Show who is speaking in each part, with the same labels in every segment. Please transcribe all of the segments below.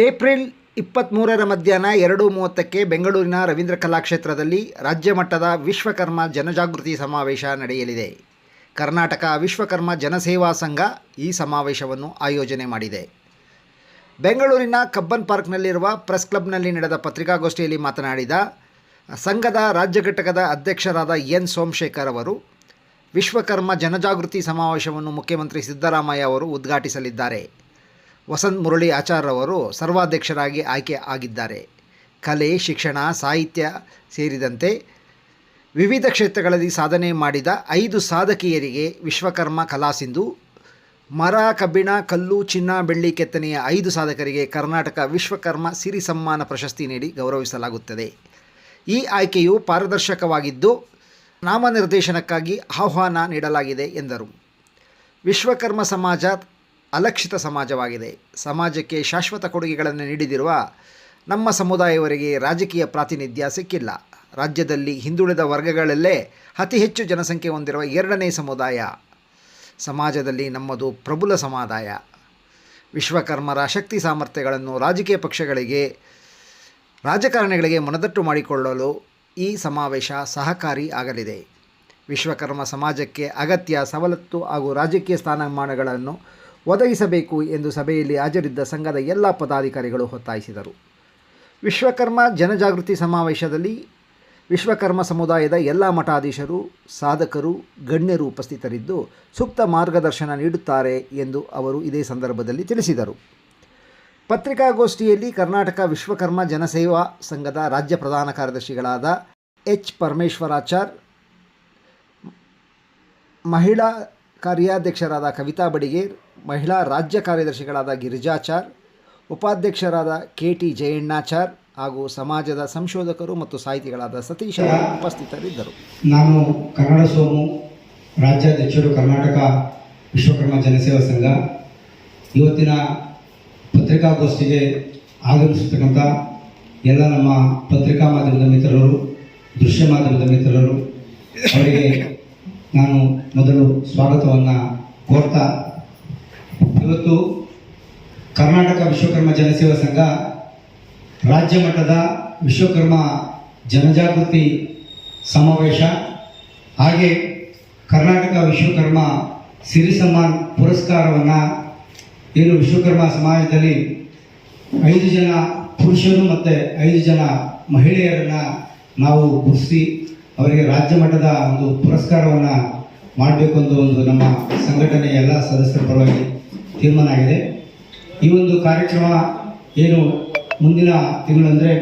Speaker 1: April ಇಪ್ಪತ್ತ್ಮೂರರ ಮಧ್ಯಾಹ್ನ ಎರಡು ಮೂವತ್ತಕ್ಕೆ ಬೆಂಗಳೂರಿನ ರವೀಂದ್ರ ಕಲಾಕ್ಷೇತ್ರದಲ್ಲಿ ರಾಜ್ಯ ಮಟ್ಟದ ವಿಶ್ವಕರ್ಮ ಜನಜಾಗೃತಿ ಸಮಾವೇಶ ನಡೆಯಲಿದೆ. ಕರ್ನಾಟಕ ವಿಶ್ವಕರ್ಮ ಜನಸೇವಾ ಸಂಘ ಈ ಸಮಾವೇಶವನ್ನು ಆಯೋಜನೆ ಮಾಡಿದೆ. ಬೆಂಗಳೂರಿನ ಕಬ್ಬನ್ ಪಾರ್ಕ್ನಲ್ಲಿರುವ ಪ್ರೆಸ್ ಕ್ಲಬ್ನಲ್ಲಿ ನಡೆದ ಪತ್ರಿಕಾಗೋಷ್ಠಿಯಲ್ಲಿ ಮಾತನಾಡಿದ ಸಂಘದ ರಾಜ್ಯ ಘಟಕದ ಅಧ್ಯಕ್ಷರಾದ ಎನ್ ಸೋಮಶೇಖರ್ ಅವರು, ವಿಶ್ವಕರ್ಮ ಜನಜಾಗೃತಿ ಸಮಾವೇಶವನ್ನು ಮುಖ್ಯಮಂತ್ರಿ ಸಿದ್ದರಾಮಯ್ಯ ಅವರು ಉದ್ಘಾಟಿಸಲಿದ್ದಾರೆ. ವಸಂತ್ ಮುರಳಿ ಆಚಾರ್ ಅವರು ಸರ್ವಾಧ್ಯಕ್ಷರಾಗಿ ಆಯ್ಕೆ ಆಗಿದ್ದಾರೆ. ಕಲೆ, ಶಿಕ್ಷಣ, ಸಾಹಿತ್ಯ ಸೇರಿದಂತೆ ವಿವಿಧ ಕ್ಷೇತ್ರಗಳಲ್ಲಿ ಸಾಧನೆ ಮಾಡಿದ ಐದು ಸಾಧಕಿಯರಿಗೆ ವಿಶ್ವಕರ್ಮ ಕಲಾಸಿಂಧು ಮರ, ಕಬ್ಬಿಣ, ಕಲ್ಲು, ಚಿನ್ನ, ಬೆಳ್ಳಿ ಕೆತ್ತನೆಯ ಐದು ಸಾಧಕರಿಗೆ ಕರ್ನಾಟಕ ವಿಶ್ವಕರ್ಮ ಸಿರಿ ಸಮ್ಮಾನ ಪ್ರಶಸ್ತಿ ನೀಡಿ ಗೌರವಿಸಲಾಗುತ್ತದೆ. ಈ ಆಯ್ಕೆಯು ಪಾರದರ್ಶಕವಾಗಿದ್ದು ನಾಮನಿರ್ದೇಶನಕ್ಕಾಗಿ ಆಹ್ವಾನ ನೀಡಲಾಗಿದೆ ಎಂದರು. ವಿಶ್ವಕರ್ಮ ಸಮಾಜ ಅಲಕ್ಷಿತ ಸಮಾಜವಾಗಿದೆ. ಸಮಾಜಕ್ಕೆ ಶಾಶ್ವತ ಕೊಡುಗೆಗಳನ್ನು ನೀಡಿದಿರುವ ನಮ್ಮ ಸಮುದಾಯವರಿಗೆ ರಾಜಕೀಯ ಪ್ರಾತಿನಿಧ್ಯ ಸಿಕ್ಕಿಲ್ಲ. ರಾಜ್ಯದಲ್ಲಿ ಹಿಂದುಳಿದ ವರ್ಗಗಳಲ್ಲೇ ಅತಿ ಹೆಚ್ಚು ಜನಸಂಖ್ಯೆ ಹೊಂದಿರುವ ಎರಡನೇ ಸಮುದಾಯ. ಸಮಾಜದಲ್ಲಿ ನಮ್ಮದು ಪ್ರಬಲ ಸಮುದಾಯ. ವಿಶ್ವಕರ್ಮರ ಶಕ್ತಿ ಸಾಮರ್ಥ್ಯಗಳನ್ನು ರಾಜಕೀಯ ಪಕ್ಷಗಳಿಗೆ, ರಾಜಕಾರಣಿಗಳಿಗೆ ಮನದಟ್ಟು ಮಾಡಿಕೊಳ್ಳಲು ಈ ಸಮಾವೇಶ ಸಹಕಾರಿ ಆಗಲಿದೆ. ವಿಶ್ವಕರ್ಮ ಸಮಾಜಕ್ಕೆ ಅಗತ್ಯ ಸವಲತ್ತು ಹಾಗೂ ರಾಜಕೀಯ ಸ್ಥಾನಮಾನಗಳನ್ನು ಒದಗಿಸಬೇಕು ಎಂದು ಸಭೆಯಲ್ಲಿ ಹಾಜರಿದ್ದ ಸಂಘದ ಎಲ್ಲ ಪದಾಧಿಕಾರಿಗಳು ಒತ್ತಾಯಿಸಿದರು. ವಿಶ್ವಕರ್ಮ ಜನಜಾಗೃತಿ ಸಮಾವೇಶದಲ್ಲಿ ವಿಶ್ವಕರ್ಮ ಸಮುದಾಯದ ಎಲ್ಲ ಮಠಾಧೀಶರು, ಸಾಧಕರು, ಗಣ್ಯರು ಉಪಸ್ಥಿತರಿದ್ದು ಸೂಕ್ತ ಮಾರ್ಗದರ್ಶನ ನೀಡುತ್ತಾರೆ ಎಂದು ಅವರು ಇದೇ ಸಂದರ್ಭದಲ್ಲಿ ತಿಳಿಸಿದರು. ಪತ್ರಿಕಾಗೋಷ್ಠಿಯಲ್ಲಿ ಕರ್ನಾಟಕ ವಿಶ್ವಕರ್ಮ ಜನಸೇವಾ ಸಂಘದ ರಾಜ್ಯ ಪ್ರಧಾನ ಕಾರ್ಯದರ್ಶಿಗಳಾದ ಎಚ್ ಪರಮೇಶ್ವರಾಚಾರ್, ಮಹಿಳಾ ಕಾರ್ಯಾಧ್ಯಕ್ಷರಾದ ಕವಿತಾ ಬಡಿಗೇರ್ ಮಹಿಳಾ ರಾಜ್ಯ ಕಾರ್ಯದರ್ಶಿಗಳಾದ ಗಿರಿಜಾಚಾರ್, ಉಪಾಧ್ಯಕ್ಷರಾದ ಕೆ ಟಿ ಜಯಣ್ಣಾಚಾರ್ ಹಾಗೂ ಸಮಾಜದ ಸಂಶೋಧಕರು ಮತ್ತು ಸಾಹಿತಿಗಳಾದ ಸತೀಶ್ ಅವರು ಉಪಸ್ಥಿತರಿದ್ದರು.
Speaker 2: ನಾನು ಕನ್ನಡ ಸೋಮು, ರಾಜ್ಯಾಧ್ಯಕ್ಷರು ಕರ್ನಾಟಕ ವಿಶ್ವಕರ್ಮ ಜನಸೇವಾ ಸಂಘ. ಇವತ್ತಿನ ಪತ್ರಿಕಾಗೋಷ್ಠಿಗೆ ಆಗಮಿಸತಕ್ಕಂಥ ಎಲ್ಲ ನಮ್ಮ ಪತ್ರಿಕಾ ಮಾಧ್ಯಮದ ಮಿತ್ರರು, ದೃಶ್ಯ ಮಾಧ್ಯಮದ ಮಿತ್ರರು, ಅವರಿಗೆ ನಾನು ಮೊದಲು ಸ್ವಾಗತವನ್ನು ಕೋರ್ತಾ. ಇವತ್ತು ಕರ್ನಾಟಕ ವಿಶ್ವಕರ್ಮ ಜನಸೇವಾ ಸಂಘ ರಾಜ್ಯ ಮಟ್ಟದ ವಿಶ್ವಕರ್ಮ ಜನಜಾಗೃತಿ ಸಮಾವೇಶ ಹಾಗೆ ಕರ್ನಾಟಕ ವಿಶ್ವಕರ್ಮ ಸಿರಿ ಸಮ್ಮಾನ್ ಪುರಸ್ಕಾರವನ್ನು ಏನು ವಿಶ್ವಕರ್ಮ ಸಮಾಜದಲ್ಲಿ ಐದು ಜನ ಪುರುಷರು ಮತ್ತು ಐದು ಜನ ಮಹಿಳೆಯರನ್ನು ನಾವು ಗುರುತಿಸಿ ಅವರಿಗೆ ರಾಜ್ಯ ಮಟ್ಟದ ಒಂದು ಪುರಸ್ಕಾರವನ್ನು ಮಾಡಬೇಕು ಅಂತ ಒಂದು ನಮ್ಮ ಸಂಘಟನೆಯ ಎಲ್ಲ ಸದಸ್ಯರ ಪರವಾಗಿ ತೀರ್ಮಾನ ಆಗಿದೆ. ಈ ಒಂದು ಕಾರ್ಯಕ್ರಮ ಏನು ಮುಂದಿನ ತಿಂಗಳಂದರೆ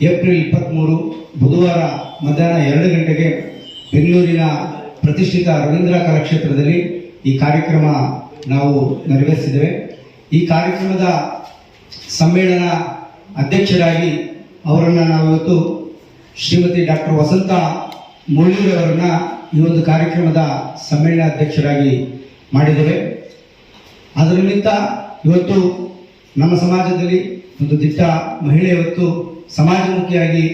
Speaker 2: ಏಪ್ರಿಲ್ ಇಪ್ಪತ್ತ್ಮೂರು ಬುಧವಾರ ಮಧ್ಯಾಹ್ನ ಎರಡು ಗಂಟೆಗೆ ಬೆಂಗಳೂರಿನ ಪ್ರತಿಷ್ಠಿತ ರವೀಂದ್ರ ಕಲಾಕ್ಷೇತ್ರದಲ್ಲಿ ಈ ಕಾರ್ಯಕ್ರಮ ನಾವು ನೆರವೇರಿಸಿದ್ದೇವೆ. ಈ ಕಾರ್ಯಕ್ರಮದ ಸಮ್ಮೇಳನ ಅಧ್ಯಕ್ಷರಾಗಿ ಅವರನ್ನು ನಾವು ಇವತ್ತು ಶ್ರೀಮತಿ ಡಾಕ್ಟರ್ ವಸಂತ ಮುರಳೀರವರನ್ನ ಈ ಒಂದು ಕಾರ್ಯಕ್ರಮದ ಸಮ್ಮೇಳನಾಧ್ಯಕ್ಷರಾಗಿ ಮಾಡಿದ್ದೇವೆ. ಅದರ ನಿಮಿತ್ತ ಇವತ್ತು ನಮ್ಮ ಸಮಾಜದಲ್ಲಿ ಒಂದು ದಿಟ್ಟ ಮಹಿಳೆ ಇವತ್ತು ಸಮಾಜಮುಖಿಯಾಗಿ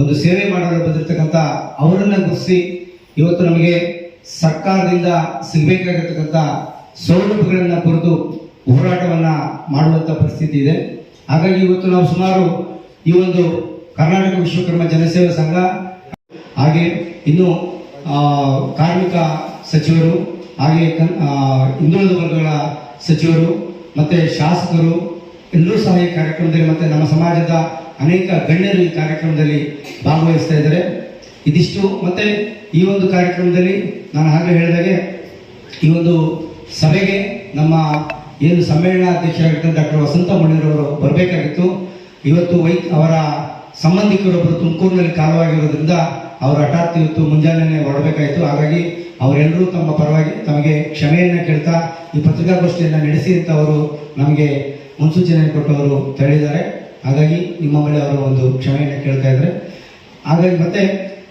Speaker 2: ಒಂದು ಸೇವೆ ಮಾಡಲು ಬಂದಿರತಕ್ಕಂಥ ಅವರನ್ನು ಗುರುತಿಸಿ ಇವತ್ತು ನಮಗೆ ಸರ್ಕಾರದಿಂದ ಸಿಗಬೇಕಾಗಿರ್ತಕ್ಕಂಥ ಸೌಲಭ್ಯಗಳನ್ನು ಕುರಿತು ಹೋರಾಟವನ್ನು ಮಾಡುವಂಥ ಪರಿಸ್ಥಿತಿ ಇದೆ. ಹಾಗಾಗಿ ಇವತ್ತು ನಾವು ಸುಮಾರು ಈ ಒಂದು ಕರ್ನಾಟಕ ವಿಶ್ವಕರ್ಮ ಜನಸೇವಾ ಸಂಘ, ಹಾಗೆ ಇನ್ನು ಕಾರ್ಮಿಕ ಸಚಿವರು, ಹಾಗೆ ಹಿಂದುಳಿದ ವರ್ಗಗಳ ಸಚಿವರು, ಮತ್ತೆ ಶಾಸಕರು, ಎಲ್ಲರೂ ಸಹ ಈ ಕಾರ್ಯಕ್ರಮದಲ್ಲಿ ಮತ್ತೆ ನಮ್ಮ ಸಮಾಜದ ಅನೇಕ ಗಣ್ಯರು ಈ ಕಾರ್ಯಕ್ರಮದಲ್ಲಿ ಭಾಗವಹಿಸ್ತಾ ಇದ್ದಾರೆ. ಇದಿಷ್ಟು. ಮತ್ತೆ ಈ ಒಂದು ಕಾರ್ಯಕ್ರಮದಲ್ಲಿ ನಾನು ಹಾಗೆ ಹೇಳಿದಾಗೆ, ಈ ಒಂದು ಸಭೆಗೆ ನಮ್ಮ ಏನು ಸಮ್ಮೇಳನ ಸಮ್ಮೇಳನಾಧ್ಯಕ್ಷರಾಗಿದ್ದ ಡಾಕ್ಟರ್ ವಸಂತ ಮುಳ್ಳಿರವರು ಬರಬೇಕಾಗಿತ್ತು. ಇವತ್ತು ವೈ, ಅವರ ಸಂಬಂಧಿಕರೊಬ್ಬರು ತುಮಕೂರಿನಲ್ಲಿ ಕಾಲವಾಗಿರೋದ್ರಿಂದ ಅವರು ಹಠಾತ್ ಇವತ್ತು ಮುಂಜಾನೆ ಹೊರಡಬೇಕಾಯಿತು. ಹಾಗಾಗಿ ಅವರೆಲ್ಲರೂ ತಮ್ಮ ಪರವಾಗಿ ತಮಗೆ ಕ್ಷಮೆಯನ್ನು ಕೇಳ್ತಾ ಈ ಪತ್ರಿಕಾಗೋಷ್ಠಿಯನ್ನು ನಡೆಸಿ ಅಂತ ಅವರು ನಮಗೆ ಮುನ್ಸೂಚನೆ ಕೊಟ್ಟವರು ತೆರಳಿದ್ದಾರೆ ಹಾಗಾಗಿ ನಿಮ್ಮ ಮೇಲೆ ಅವರು ಒಂದು ಕ್ಷಮೆಯನ್ನು ಕೇಳ್ತಾ ಇದ್ದಾರೆ. ಹಾಗಾಗಿ ಮತ್ತೆ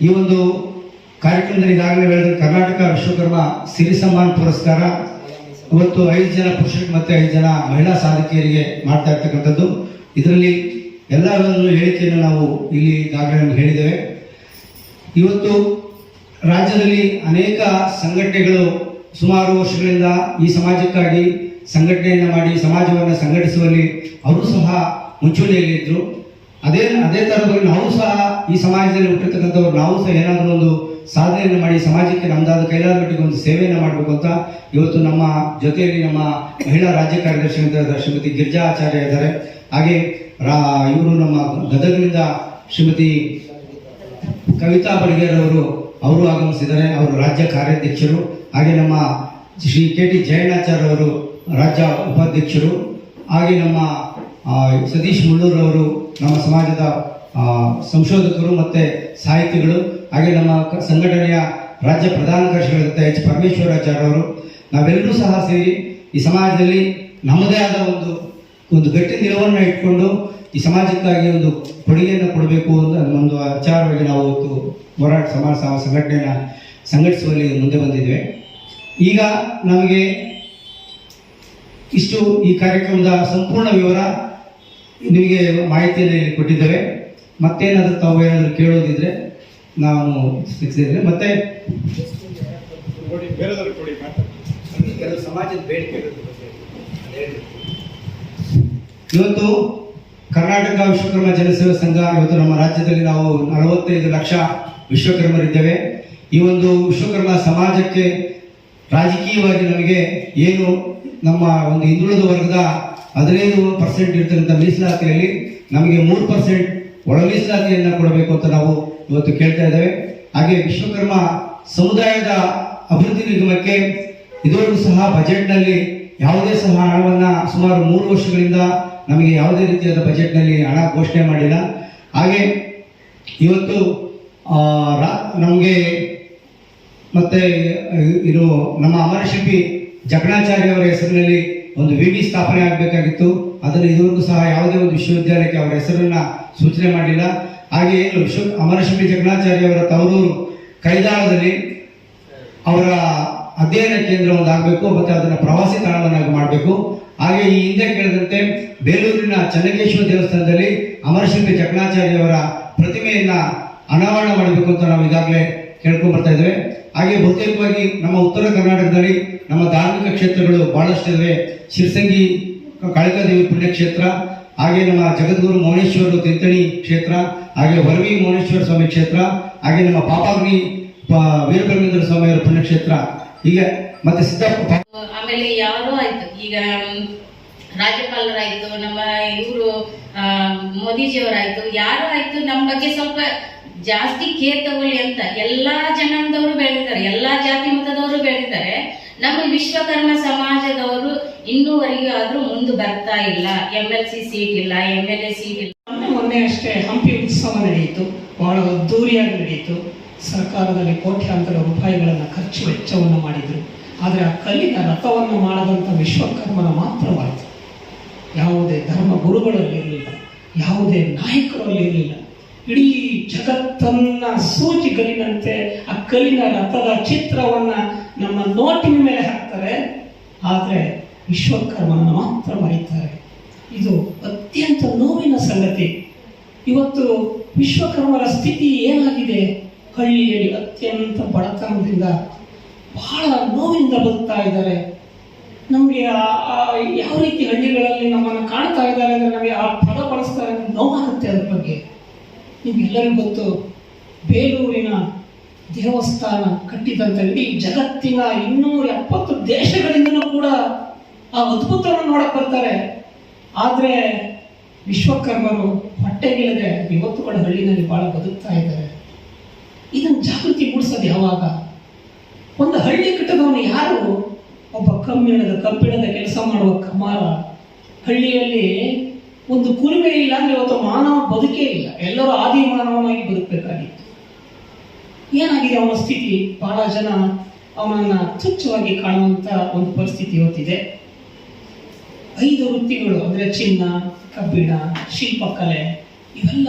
Speaker 2: ಈ ಒಂದು ಕಾರ್ಯಕ್ರಮದಲ್ಲಿ ಈಗಾಗಲೇ ಹೇಳಿದ ಕರ್ನಾಟಕ ವಿಶ್ವಕರ್ಮ ಸಿರಿ ಸಮ್ಮಾನ್ ಪುರಸ್ಕಾರ ಇವತ್ತು ಐದು ಜನ ಪುರುಷರಿಗೆ ಮತ್ತು ಐದು ಜನ ಮಹಿಳಾ ಸಾಧಕಿಯರಿಗೆ ಮಾಡ್ತಾ ಇರ್ತಕ್ಕಂಥದ್ದು. ಇದರಲ್ಲಿ ಎಲ್ಲ ಹೇಳಿಕೆಯನ್ನು ನಾವು ಇಲ್ಲಿ ಈಗಾಗಲೇ ಹೇಳಿದ್ದೇವೆ. ಇವತ್ತು ರಾಜ್ಯದಲ್ಲಿ ಅನೇಕ ಸಂಘಟನೆಗಳು ಸುಮಾರು ವರ್ಷಗಳಿಂದ ಈ ಸಮಾಜಕ್ಕಾಗಿ ಸಂಘಟನೆಯನ್ನು ಮಾಡಿ, ಸಮಾಜವನ್ನು ಸಂಘಟಿಸುವಲ್ಲಿ ಅವರು ಸಹ ಮುಂಚೂಣಿಯಲ್ಲಿದ್ದರು ಅದೇ ಅದೇ ಥರದಲ್ಲಿ ನಾವು ಸಹ ಈ ಸಮಾಜದಲ್ಲಿ ಹುಟ್ಟಿರ್ತಕ್ಕಂಥವ್ರು, ನಾವು ಸಹ ಏನಾದರೂ ಒಂದು ಸಾಧನೆಯನ್ನು ಮಾಡಿ ಸಮಾಜಕ್ಕೆ ನಮ್ಮದಾದ ಕೈಲಾದ ಮಟ್ಟಿಗೆ ಒಂದು ಸೇವೆಯನ್ನು ಮಾಡಬೇಕು ಅಂತ ಇವತ್ತು ನಮ್ಮ ಜೊತೆಯಲ್ಲಿ ನಮ್ಮ ಮಹಿಳಾ ರಾಜ್ಯ ಕಾರ್ಯದರ್ಶಿ ಶ್ರೀಮತಿ ಗಿರ್ಜಾ ಆಚಾರ್ಯ ಇದ್ದಾರೆ. ಹಾಗೆ ರಾ, ಇವರು ನಮ್ಮ ಗದಗಿನಿಂದ ಶ್ರೀಮತಿ ಕವಿತಾ ಬಡಿಗೇರ್ ಅವರು ಅವರು ಆಗಮಿಸಿದ್ದಾರೆ. ಅವರು ರಾಜ್ಯ ಕಾರ್ಯಾಧ್ಯಕ್ಷರು. ಹಾಗೆ ನಮ್ಮ ಶ್ರೀ ಕೆ ಟಿ ಜಯಣ್ಣಾಚಾರ್ಯ ಅವರು ರಾಜ್ಯ ಉಪಾಧ್ಯಕ್ಷರು. ಹಾಗೆ ನಮ್ಮ ಸತೀಶ್ ಮುಳ್ಳೂರ್ ಅವರು ನಮ್ಮ ಸಮಾಜದ ಸಂಶೋಧಕರು ಮತ್ತು ಸಾಹಿತಿಗಳು. ಹಾಗೆ ನಮ್ಮ ಸಂಘಟನೆಯ ರಾಜ್ಯ ಪ್ರಧಾನ ಕಾರ್ಯದರ್ಶಿಗಳಾದಂಥ ಎಚ್. ಪರಮೇಶ್ವರಾಚಾರ್ಯವರು ನಾವೆಲ್ಲರೂ ಸಹ ಸೇರಿ ಈ ಸಮಾಜದಲ್ಲಿ ನಮ್ಮದೇ ಆದ ಒಂದು ಒಂದು ಗಟ್ಟಿ ನಿಲುವನ್ನು ಇಟ್ಕೊಂಡು ಈ ಸಮಾಜಕ್ಕಾಗಿ ಒಂದು ಕೊಡುಗೆಯನ್ನು ಕೊಡಬೇಕು ಅಂತ ಒಂದು ವಿಚಾರವಾಗಿ ನಾವು ಇವತ್ತು ಹೋರಾಟ ಸಮಾಜ ಸಂಘಟನೆಯನ್ನು ಸಂಘಟಿಸುವಲ್ಲಿ ಮುಂದೆ ಬಂದಿದ್ದೇವೆ. ಈಗ ನಮಗೆ ಇಷ್ಟು ಈ ಕಾರ್ಯಕ್ರಮದ ಸಂಪೂರ್ಣ ವಿವರ ನಿಮಗೆ ಮಾಹಿತಿಯನ್ನು ಇಲ್ಲಿ ಕೊಟ್ಟಿದ್ದೇವೆ. ಮತ್ತೇನಾದರೂ ತಾವು ಏನಾದರೂ ಕೇಳೋದಿದ್ರೆ ನಾನು ಸಿಕ್ಕಿದ್ರೆ ಮತ್ತೆ ಕೆಲವು ಸಮಾಜದ ಬೇಡಿಕೆ. ಇವತ್ತು ಕರ್ನಾಟಕ ವಿಶ್ವಕರ್ಮ ಜನಸೇವಾ ಸಂಘ, ಇವತ್ತು ನಮ್ಮ ರಾಜ್ಯದಲ್ಲಿ ನಾವು ನಲವತ್ತೈದು ಲಕ್ಷ ವಿಶ್ವಕರ್ಮರಿದ್ದೇವೆ. ಈ ಒಂದು ವಿಶ್ವಕರ್ಮ ಸಮಾಜಕ್ಕೆ ರಾಜಕೀಯವಾಗಿ ನಮಗೆ ಏನು ನಮ್ಮ ಒಂದು ಹಿಂದುಳಿದ ವರ್ಗದ ಹದಿನೈದು ಪರ್ಸೆಂಟ್ ಇರ್ತಕ್ಕಂಥ ಮೀಸಲಾತಿಯಲ್ಲಿ ನಮಗೆ ಮೂರು ಪರ್ಸೆಂಟ್ ಒಳ ಮೀಸಲಾತಿಯನ್ನು ಕೊಡಬೇಕು ಅಂತ ನಾವು ಇವತ್ತು ಕೇಳ್ತಾ ಇದ್ದೇವೆ. ಹಾಗೆ ವಿಶ್ವಕರ್ಮ ಸಮುದಾಯದ ಅಭಿವೃದ್ಧಿ ನಿಗಮಕ್ಕೆ ಇದುವರೆಗೂ ಸಹ ಬಜೆಟ್ನಲ್ಲಿ ಯಾವುದೇ ಸಹ ಹಣವನ್ನು ಸುಮಾರು ಮೂರು ವರ್ಷಗಳಿಂದ ನಮಗೆ ಯಾವುದೇ ರೀತಿಯಾದ ಬಜೆಟ್ನಲ್ಲಿ ಹಣ ಘೋಷಣೆ ಮಾಡಿಲ್ಲ. ಹಾಗೆ ಇವತ್ತು ನಮಗೆ ಮತ್ತೆ, ಇದು ನಮ್ಮ ಅಮರಶಿಲ್ಪಿ ಜಕಣಾಚಾರ್ಯ ಅವರ ಹೆಸರಿನಲ್ಲಿ ಒಂದು ವಿವಿ ಸ್ಥಾಪನೆ ಆಗಬೇಕಾಗಿತ್ತು. ಅದನ್ನು ಇದುವರೆಗೂ ಸಹ ಯಾವುದೇ ಒಂದು ವಿಶ್ವವಿದ್ಯಾಲಯಕ್ಕೆ ಅವರ ಹೆಸರನ್ನ ಸೂಚನೆ ಮಾಡಿಲ್ಲ. ಹಾಗೆ ಏನು ಅಮರಶಿಲ್ಪಿ ಜಕಣಾಚಾರ್ಯ ಅವರ ತವರೂರು ಕೈದಾಳದಲ್ಲಿ ಅವರ ಅಧ್ಯಯನ ಕೇಂದ್ರ ಒಂದಾಗಬೇಕು ಮತ್ತೆ ಅದನ್ನ ಪ್ರವಾಸಿ ತಾಣವನ್ನಾಗಿ ಮಾಡಬೇಕು. ಹಾಗೆ ಈ ಹಿಂದೆ ಕೇಳಿದಂತೆ ಬೇಲೂರಿನ ಚನ್ನಕೇಶ್ವರ ದೇವಸ್ಥಾನದಲ್ಲಿ ಅಮರಶಿಲ್ಪಿ ಜಕಣಾಚಾರ್ಯ ಅವರ ಪ್ರತಿಮೆಯನ್ನ ಅನಾವರಣ ಮಾಡಬೇಕು ಅಂತ ನಾವು ಈಗಾಗಲೇ ಕೇಳ್ಕೊಂಡು ಬರ್ತಾ ಇದ್ದೇವೆ. ಹಾಗೆ ಬಹುತೇಕವಾಗಿ ನಮ್ಮ ಉತ್ತರ ಕರ್ನಾಟಕದಲ್ಲಿ ನಮ್ಮ ಧಾರ್ಮಿಕ ಕ್ಷೇತ್ರಗಳು ಬಹಳಷ್ಟಿವೆ ಶಿರ್ಸಂಗಿ, ಕಾಳಿಕಾದೇವಿ ಪುಣ್ಯಕ್ಷೇತ್ರ ಹಾಗೆ ನಮ್ಮ ಜಗದ್ಗುರು ಮೌನೇಶ್ವರ ತಿಂತಣಿ ಕ್ಷೇತ್ರ, ಹಾಗೆ ವರವಿ ಮೌನೇಶ್ವರ ಸ್ವಾಮಿ ಕ್ಷೇತ್ರ, ಹಾಗೆ ನಮ್ಮ ಪಾಪಾಗ್ನಿ ವೀರಬ್ರಹ್ಮೇಂದ್ರ ಸ್ವಾಮಿಯವರ ಪುಣ್ಯಕ್ಷೇತ್ರ ಹೀಗೆ ಮತ್ತೆ ಸಿದ್ದಪ್ಪ
Speaker 3: ಆಮೇಲೆ ಯಾರೋ ಆಯ್ತು. ಈಗ ರಾಜ್ಯಪಾಲರಾಯ್ತು ನಮ್ಮ ಇವರು ಮೋದಿಜಿಯವರಾಯ್ತು ಯಾರೋ ಆಯ್ತು ನಮ್ಮ ಬಗ್ಗೆ ಸ್ವಲ್ಪ ಜಾಸ್ತಿ ಕೇರ್ ತಗೊಳ್ಳಿ ಅಂತ. ಎಲ್ಲಾ ಜನಾಂಗದವರು ಬೆಳೀತಾರೆ ಎಲ್ಲಾ ಜಾತಿ ಮತದವರು ಬೆಳೀತಾರೆ ನಮ್ಮ ವಿಶ್ವಕರ್ಮ ಸಮಾಜದವರು ಇನ್ನೂವರೆಗೂ ಆದ್ರೂ ಮುಂದೆ ಬರ್ತಾ ಇಲ್ಲ. ಎಂ ಎಲ್ ಸಿ ಸೀಟ್ ಇಲ್ಲ ಎಂ ಎಲ್ ಎ ಸೀಟ್ ಇಲ್ಲ.
Speaker 4: ಮೊನ್ನೆ ಮೊನ್ನೆ ಅಷ್ಟೇ ಹಂಪಿ ಉತ್ಸವ ನಡೆಯಿತು. ಬಹಳ ಅದ್ದೂರಿಯಾಗಿ ನಡೆಯಿತು. ಸರ್ಕಾರದಲ್ಲಿ ಕೋಟ್ಯಾಂತರ ರೂಪಾಯಿಗಳನ್ನು ಖರ್ಚು ವೆಚ್ಚವನ್ನು ಮಾಡಿದರು. ಆದರೆ ಆ ಕಲ್ಲಿನ ರಥವನ್ನು ಮಾಡದಂಥ ವಿಶ್ವಕರ್ಮನ ಮಾತ್ರವಾಯಿತು. ಯಾವುದೇ ಧರ್ಮ ಗುರುಗಳಲ್ಲಿರಲಿಲ್ಲ ಯಾವುದೇ ನಾಯಕರಲ್ಲಿರಲಿಲ್ಲ ಇಡೀ ಜಗತ್ತನ್ನ ಸೂಚಿಗಲಿನಂತೆ ಆ ಕಲ್ಲಿನ ರಥದ ಚಿತ್ರವನ್ನ ನಮ್ಮ ನೋಟಿನ ಮೇಲೆ ಹಾಕ್ತಾರೆ. ಆದರೆ ವಿಶ್ವಕರ್ಮನ ಮಾತ್ರ ಮರೀತಾರೆ. ಇದು ಅತ್ಯಂತ ನೋವಿನ ಸಂಗತಿ. ಇವತ್ತು ವಿಶ್ವಕರ್ಮರ ಸ್ಥಿತಿ ಏನಾಗಿದೆ? ಹಳ್ಳಿಯಲ್ಲಿ ಅತ್ಯಂತ ಬಡತನದಿಂದ ಬಹಳ ನೋವಿನಿಂದ ಬದುಕ್ತಾ ಇದ್ದಾರೆ. ನಮಗೆ ಯಾವ ರೀತಿ ಹಳ್ಳಿಗಳಲ್ಲಿ ನಮ್ಮನ್ನು ಕಾಣ್ತಾ ಇದ್ದಾರೆ ಅಂದ್ರೆ ನಮಗೆ ಆ ಪದ ಬಳಸ್ತಾರೆ ನೋವಾಗುತ್ತೆ ಅದ್ರ ಬಗ್ಗೆ. ನಿಮ್ಗೆಲ್ಲರಿಗೂ ಗೊತ್ತು, ಬೇಲೂರಿನ ದೇವಸ್ಥಾನ ಕಟ್ಟಿದಂತ ಇಡೀ ಜಗತ್ತಿನ ಇನ್ನೂರ ಎಪ್ಪತ್ತು ದೇಶಗಳಿಂದಲೂ ಕೂಡ ಆ ಅದ್ಭುತವನ್ನು ನೋಡಕ್ ಬರ್ತಾರೆ. ಆದರೆ ವಿಶ್ವಕರ್ಮರು ಹೊಟ್ಟೆಗಿಲ್ಲದೆ ಇವತ್ತು ಕೂಡ ಹಳ್ಳಿನಲ್ಲಿ ಬಹಳ ಬದುಕ್ತಾ ಇದ್ದಾರೆ. ಇದನ್ನು ಜಾಗೃತಿ ಮೂಡಿಸೋದು ಯಾವಾಗ? ಒಂದು ಹಳ್ಳಿ ಕಟ್ಟದವನು ಯಾರು? ಒಬ್ಬ ಕಮ್ಮಿಣದ, ಕಬ್ಬಿಣದ ಕೆಲಸ ಮಾಡುವ ಕಮಾರ ಹಳ್ಳಿಯಲ್ಲಿ ಒಂದು ಕುಲುಮೆ ಇಲ್ಲ ಅಂದ್ರೆ ಇವತ್ತು ಮಾನವ ಬದುಕೇ ಇಲ್ಲ. ಎಲ್ಲರೂ ಆದಿ ಮಾನವನಾಗಿ ಬದುಕಬೇಕಾಗಿತ್ತು. ಏನಾಗಿದೆ ಅವನ ಸ್ಥಿತಿ? ಬಹಳ ಜನ ಅವನನ್ನ ತುಚ್ಛವಾಗಿ ಕಾಣುವಂತ ಒಂದು ಪರಿಸ್ಥಿತಿ ಇವತ್ತಿದೆ. ಐದು ವೃತ್ತಿಗಳು ಅಂದ್ರೆ ಚಿನ್ನ, ಕಬ್ಬಿಣ, ಶಿಲ್ಪಕಲೆ, ಇವೆಲ್ಲ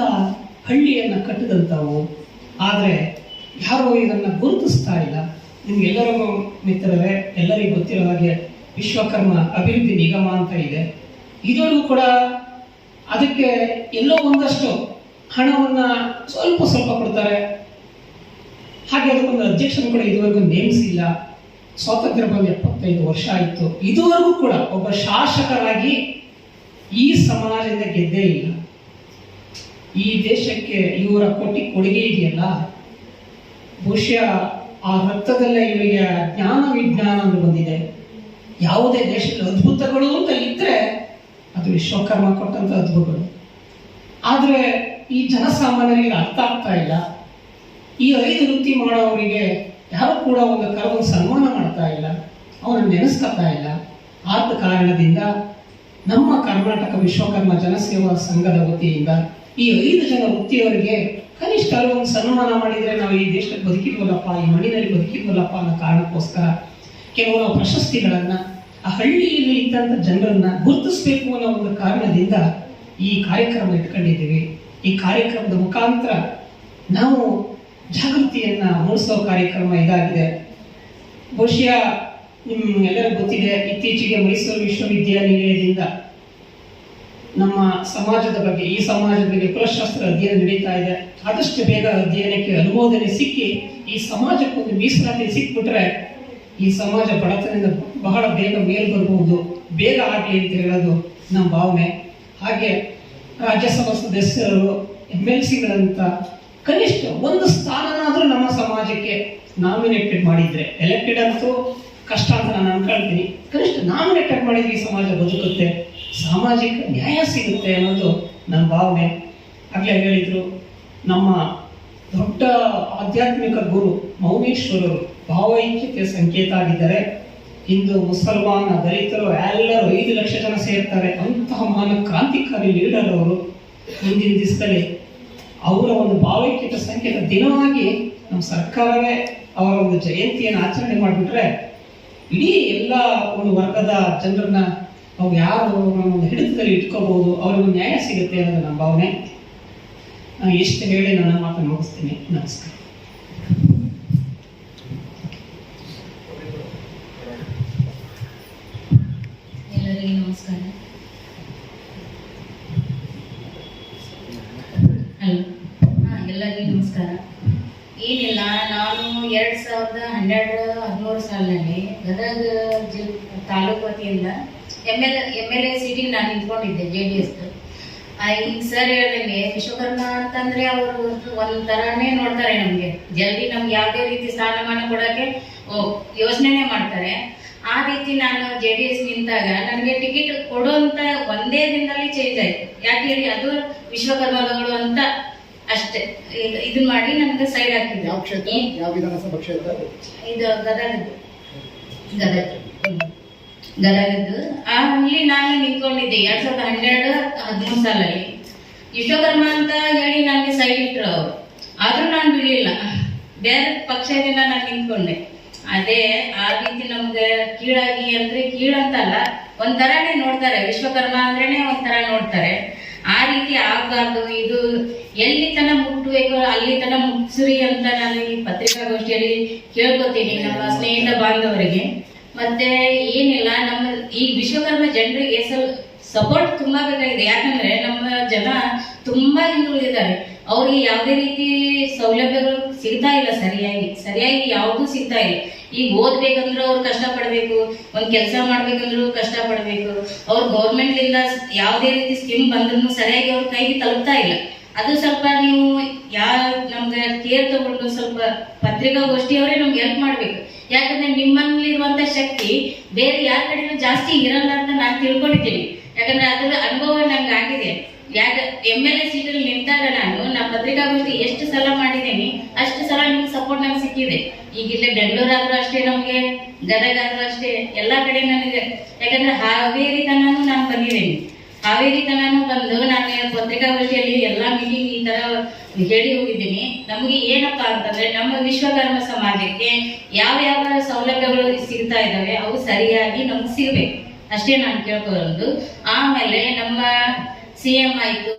Speaker 4: ಹಳ್ಳಿಯನ್ನ ಕಟ್ಟಿದಂಥವು. ಆದರೆ ಯಾರು ಇದನ್ನು ಗುರುತಿಸ್ತಾ ಇಲ್ಲ. ನಿಮ್ಗೆಲ್ಲರಿಗೂ ಮಿತ್ರರೇ, ಎಲ್ಲರಿಗೂ ಗೊತ್ತಿರೋ ಹಾಗೆ ವಿಶ್ವಕರ್ಮ ಅಭಿವೃದ್ಧಿ ನಿಗಮ ಅಂತ ಇದೆ. ಇದರಲ್ಲೂ ಕೂಡ ಅದಕ್ಕೆ ಎಲ್ಲೋ ಒಂದಷ್ಟು ಹಣವನ್ನು ಸ್ವಲ್ಪ ಸ್ವಲ್ಪ ಕೊಡ್ತಾರೆ. ಹಾಗೆ ಅದಕ್ಕೊಂದು ಅಧ್ಯಕ್ಷನ ಕೂಡ ಇದುವರೆಗೂ ನೇಮಿಸಿಲ್ಲ. ಸ್ವಾತಂತ್ರ್ಯ ಬಂದು ಎಪ್ಪತ್ತೈದು ವರ್ಷ ಆಯಿತು. ಇದುವರೆಗೂ ಕೂಡ ಒಬ್ಬ ಶಾಸಕರಾಗಿ ಈ ಸಮಾಜದಿಂದ ಗೆದ್ದೇ ಇಲ್ಲ. ಈ ದೇಶಕ್ಕೆ ಇವರ ಕೊಟ್ಟಿ ಕೊಡುಗೆ ಇದೆಯಲ್ಲ? ಬಹುಶಃ ಆ ರಕ್ತದಲ್ಲೇ ಇವರಿಗೆ ಜ್ಞಾನ ವಿಜ್ಞಾನ ಅಂತ ಬಂದಿದೆ. ಯಾವುದೇ ದೇಶದಲ್ಲಿ ಅದ್ಭುತಗಳು ಅಂತ ಇದ್ರೆ ಅದು ವಿಶ್ವಕರ್ಮ ಕೊಟ್ಟಂತ ಅದ್ಭುತಗಳು. ಆದ್ರೆ ಈ ಜನಸಾಮಾನ್ಯರಿಗೆ ಅರ್ಥ ಆಗ್ತಾ ಇಲ್ಲ. ಈ ಐದು ವೃತ್ತಿ ಮಾಡೋವರಿಗೆ ಯಾರು ಕೂಡ ಒಂದು ಕರ್ಮ ಸನ್ಮಾನ ಮಾಡ್ತಾ ಇಲ್ಲ. ಅವರನ್ನು ನೆನೆಸ್ಕೊತಾ ಇಲ್ಲ. ಆದ ಕಾರಣದಿಂದ ನಮ್ಮ ಕರ್ನಾಟಕ ವಿಶ್ವಕರ್ಮ ಜನಸೇವಾ ಸಂಘದ ವತಿಯಿಂದ ಈ ಐದು ಜನ ವೃತ್ತಿಯವರಿಗೆ ಕನಿಷ್ಠ ಒಂದು ಸನ್ಮಾನ ಮಾಡಿದ್ರೆ ನಾವು ಈ ದೇಶದಲ್ಲಿ ಬದುಕಿದ್ವಲ್ಲಪ್ಪ ಈ ಮಣ್ಣಿನಲ್ಲಿ ಬದುಕಿದ್ವಲ್ಲಪ್ಪ ಅನ್ನೋ ಕಾರಣಕ್ಕೋಸ್ಕರ ಕೆಲವು ಪ್ರಶಸ್ತಿಗಳನ್ನ, ಆ ಹಳ್ಳಿಯಲ್ಲಿ ಇದ್ದಂಥ ಜನರನ್ನ ಗುರುತಿಸಬೇಕು ಅನ್ನೋ ಒಂದು ಕಾರಣದಿಂದ ಈ ಕಾರ್ಯಕ್ರಮ ಇಟ್ಕೊಂಡಿದ್ದೀವಿ. ಈ ಕಾರ್ಯಕ್ರಮದ ಮುಖಾಂತರ ನಾವು ಜಾಗೃತಿಯನ್ನ ಮೂಡಿಸೋ ಕಾರ್ಯಕ್ರಮ ಇದಾಗಿದೆ. ಬಹುಶಃ ನಿಮ್ ಎಲ್ಲರಿಗೂ ಗೊತ್ತಿದೆ, ಇತ್ತೀಚೆಗೆ ಮೈಸೂರು ವಿಶ್ವವಿದ್ಯಾನಿಲಯದಿಂದ ನಮ್ಮ ಸಮಾಜದ ಬಗ್ಗೆ, ಈ ಸಮಾಜದ ಬಗ್ಗೆ ಕುಲಶಾಸ್ತ್ರ ಅಧ್ಯಯನ ನಡೀತಾ ಇದೆ. ಆದಷ್ಟು ಬೇಗ ಅಧ್ಯಯನಕ್ಕೆ ಅನುಮೋದನೆ ಸಿಕ್ಕಿ ಈ ಸಮಾಜಕ್ಕೊಂದು ಮೀಸಲಾತಿ ಸಿಕ್ಬಿಟ್ರೆ ಈ ಸಮಾಜ ಬಡತನದಿಂದ ಬಹಳ ಬೇಗ ಮೇಲ್ ಬರಬಹುದು. ಬೇಗ ಆಗಲಿ ಅಂತ ಹೇಳೋದು ನಮ್ಮ ಭಾವನೆ. ಹಾಗೆ ರಾಜ್ಯಸಭಾ ಸದಸ್ಯರು ಎಂ ಎಲ್ ಸಿಗಳಂತ ಕನಿಷ್ಠ ಒಂದು ಸ್ಥಾನನಾದರೂ ನಮ್ಮ ಸಮಾಜಕ್ಕೆ ನಾಮಿನೇಟೆಡ್ ಮಾಡಿದ್ರೆ, ಎಲೆಕ್ಟೆಡ್ ಅಂತೂ ಕಷ್ಟ ಅಂತ ನಾನು ಅನ್ಕೊಳ್ತೀನಿ. ಕನಿಷ್ಠ ನಾಮಿನೇಟೆಡ್ ಮಾಡಿದ್ರೆ ಈ ಸಮಾಜ ಬದುಕುತ್ತೆ. ಸಾಮಾಜಿಕ ನ್ಯಾಯ ಸಿಗುತ್ತೆ ಅನ್ನೋದು ನನ್ನ ಭಾವನೆ. ಆಗಲೇ ಹೇಳಿದ್ರು, ನಮ್ಮ ದೊಡ್ಡ ಆಧ್ಯಾತ್ಮಿಕ ಗುರು ಮೌನೇಶ್ವರರು ಭಾವೈಕ್ಯತೆ ಸಂಕೇತ ಆಗಿದ್ದಾರೆ. ಹಿಂದೂ, ಮುಸಲ್ಮಾನ, ದಲಿತರು ಎಲ್ಲರೂ ಐದು ಲಕ್ಷ ಜನ ಸೇರ್ತಾರೆ. ಅಂತಹ ಮಾನ ಕ್ರಾಂತಿಕಾರಿ ಲೀಡರ್ ಅವರು ಮುಂದಿನ ದಿವಸದಲ್ಲಿ ಅವರ ಒಂದು ಭಾವೈಕ್ಯತೆ ಸಂಕೇತ ದಿನವಾಗಿ ನಮ್ಮ ಸರ್ಕಾರವೇ ಅವರ ಒಂದು ಜಯಂತಿಯನ್ನು ಆಚರಣೆ ಮಾಡಿಬಿಟ್ರೆ, ಇಡೀ ಎಲ್ಲ ಒಂದು ವರ್ಗದ ಜನರನ್ನ ಅವ್ರು ಯಾರು ಒಂದು ಹಿಡಿತದಲ್ಲಿ ಇಟ್ಕೋಬಹುದು ಅವ್ರಿಗೂ ನ್ಯಾಯ ಸಿಗುತ್ತೆ ಅನ್ನೋದು ನಮ್ಮ ಭಾವನೆ. ಎಷ್ಟು ಹೇಳಿ ನನ್ನ ಮಾತನ್ನು ಮುಗಿಸ್ತೀನಿ. ನಮಸ್ಕಾರ.
Speaker 3: ನಮಸ್ಕಾರ. ಹಲೋ. ಹಾಂ ನಮಸ್ಕಾರ. ಏನಿಲ್ಲ, ನಾನು ಎರಡು ಸಾವಿರದ ಹನ್ನೆರಡು ಹದಿಮೂರು ಸಾಲಿನಲ್ಲಿ ಗದಗ ಜಿಲ್ ತಾಲೂಕು ವತಿಯಿಂದ M L M L A ಸೀಟಿಗೆ ನಾನು ನಿಂತ್ಕೊಂಡಿದ್ದೆ ಜೆ ಡಿ ಎಸ್ ಈಗ ಸರ್ ಹೇಳ್ದಂಗೆ ವಿಶ್ವಕರ್ಮ ಅಂತಂದ್ರೆ ಅವರು ಒಂದ್ ತರಾನೇ ನೋಡ್ತಾರೆ ನಮ್ಗೆ. ಜಲ್ದಿ ನಮ್ಗೆ ಯಾವುದೇ ರೀತಿ ಸ್ಥಾನಮಾನ ಕೊಡಕ್ಕೆ ಯೋಚನೆನೆ ಮಾಡ್ತಾರೆ. ಆ ರೀತಿ ನಾನು ಜೆ ಡಿ ಎಸ್ ನಿಂತಾಗ ನನಗೆ ಟಿಕೆಟ್ ಕೊಡುವಂತ ಒಂದೇ ದಿನದಲ್ಲಿ ಚೇಂಜ್ ಆಯ್ತು. ಯಾಕೆ ಹೇಳಿ ಅದು ವಿಶ್ವಕರ್ಮಗಳು ಅಂತ ಅಷ್ಟೇ. ಇದು ಇದನ್ನ ಮಾಡಿ ನನಗೆ ಸೈಡ್ ಹಾಕಿದ್ರು ಇದು ಗದಗ. ಗದಗ. ಗದಗದ್ದು ಅಲ್ಲಿ ನಾನು ನಿಂತ್ಕೊಂಡಿದ್ದೆ ಎರಡ್ ಸಾವಿರದ ಹನ್ನೆರಡು ಹದಿಮೂರು ಸಾಲಲ್ಲಿ. ವಿಶ್ವಕರ್ಮ ಅಂತ ಹೇಳಿ ನನಗೆ ಸೈಡ್ ಇಟ್ರು ಅವರು. ಆದ್ರೂ ನಾನು ಬಿಡಲಿಲ್ಲ. ಬೇರೆ ಪಕ್ಷದಿಂದ ನಾನು ನಿಂತ್ಕೊಂಡೆ. ಅದೇ ಆ ರೀತಿ ನಮ್ಗೆ ಕೀಳಾಗಿ ಅಂದ್ರೆ ಕೀಳಂತಲ್ಲ ಒಂಥರನೇ ನೋಡ್ತಾರೆ. ವಿಶ್ವಕರ್ಮ ಅಂದ್ರೆ ಒಂಥರ ನೋಡ್ತಾರೆ. ಆ ರೀತಿ ಆಗ್ಬಾರ್ದು. ಇದು ಎಲ್ಲಿ ತನ ಮುಟ್ಟಬೇಕು ಅಲ್ಲಿ ತನ ಮುಟ್ಸ್ರಿ ಅಂತ ನಾನು ಈ ಪತ್ರಿಕಾಗೋಷ್ಠಿಯಲ್ಲಿ ಕೇಳ್ಕೊತೀನಿ ನಮ್ಮ ಸ್ನೇಹಿತ ಬಾಂಧವರಿಗೆ. ಮತ್ತೆ ಏನಿಲ್ಲ, ನಮ್ಮ ಈ ವಿಶ್ವಕರ್ಮ ಜನರಿಗೆ ಸ್ವಲ್ಪ ಸಪೋರ್ಟ್ ತುಂಬಾ ಬೇಕಾಗಿದೆ. ಯಾಕಂದ್ರೆ ನಮ್ಮ ಜನ ತುಂಬಾ ಹಿಂದುಳಿದಿದ್ದಾರೆ. ಅವ್ರಿಗೆ ಯಾವುದೇ ರೀತಿ ಸೌಲಭ್ಯಗಳು ಸಿಗ್ತಾ ಇಲ್ಲ ಸರಿಯಾಗಿ. ಸರಿಯಾಗಿ ಯಾವ್ದು ಸಿಗ್ತಾ ಇಲ್ಲ. ಈಗ ಓದ್ಬೇಕಂದ್ರೆ ಅವ್ರು ಕಷ್ಟ ಪಡ್ಬೇಕು ಒಂದ್ ಕೆಲಸ ಮಾಡ್ಬೇಕಂದ್ರೂ ಕಷ್ಟ ಪಡ್ಬೇಕು ಅವ್ರು ಗೌರ್ಮೆಂಟ್ ಇಂದ ಯಾವುದೇ ರೀತಿ ಸ್ಕೀಮ್ ಬಂದ್ರು ಸರಿಯಾಗಿ ಅವ್ರ ಕೈಗೆ ತಲುಪ್ತಾ ಇಲ್ಲ. ಅದು ಸ್ವಲ್ಪ ನೀವು ಯಾವ ನಮ್ಗೆ ಕೇರ್ ತಗೊಂಡು ಸ್ವಲ್ಪ ಪತ್ರಿಕಾಗೋಷ್ಠಿಯವರೇ ನಮ್ಗೆ ಹೆಲ್ಪ್ ಮಾಡ್ಬೇಕು. ಯಾಕಂದ್ರೆ ನಿಮ್ಮಲ್ಲಿರುವಂತ ಶಕ್ತಿ ಬೇರೆ ಯಾರ ಕಡೆನೂ ಜಾಸ್ತಿ ಇರಲ್ಲ ಅಂತ ನಾನು ತಿಳ್ಕೊಂಡಿದ್ದೀನಿ. ಯಾಕಂದ್ರೆ ಅದರ ಅನುಭವ ನಂಗೆ ಆಗಿದೆ. ಯಾಕ ಎಂ ಎಲ್ ಎ ಸೀಟಲ್ಲಿ ನಿಂತಾಗ ನಾನು ನಾ ಪತ್ರಿಕಾಗೋಷ್ಠಿ ಎಷ್ಟು ಸಲ ಮಾಡಿದ್ದೀನಿ, ಅಷ್ಟು ಸಲ ನಿಮ್ಗೆ ಸಪೋರ್ಟ್ ನಂಗೆ ಸಿಕ್ಕಿದೆ. ಈಗ ಇಲ್ಲೇ ಬೆಂಗಳೂರಾದ್ರೂ ಅಷ್ಟೇ ನಮಗೆ ಗದಗ ಆದ್ರೂ ಅಷ್ಟೇ, ಎಲ್ಲಾ ಕಡೆ ನನಗೆ. ಯಾಕಂದ್ರೆ ಹಾವೇರಿ ತನೂ ನಾನು ಬಂದಿದ್ದೀನಿ. ಹಾವೇರಿ ತನಾನು ಬಂದು ನಾನು ಪತ್ರಿಕಾಗೋಷ್ಠಿಯಲ್ಲಿ ಎಲ್ಲಾ ಮೀಟಿಂಗ್ ಈ ತರ ಹೇಳಿ ಹೋಗಿದ್ದೀನಿ. ನಮಗೆ ಏನಪ್ಪಾ ಅಂತಂದ್ರೆ ನಮ್ಮ ವಿಶ್ವಕರ್ಮ ಸಮಾಜಕ್ಕೆ ಯಾವ ಯಾವ ಸೌಲಭ್ಯಗಳು ಸಿಗ್ತಾ ಇದ್ದಾವೆ, ಅವು ಸರಿಯಾಗಿ ನಮ್ಗೆ ಸಿಗ್ಬೇಕು. ಅಷ್ಟೇ ನಾನು ಕೇಳ್ಕೊಳ್ಳೋದು ಆಮೇಲೆ ನಮ್ಮ ಸಿ ಎಂ ಆಯ್ತು.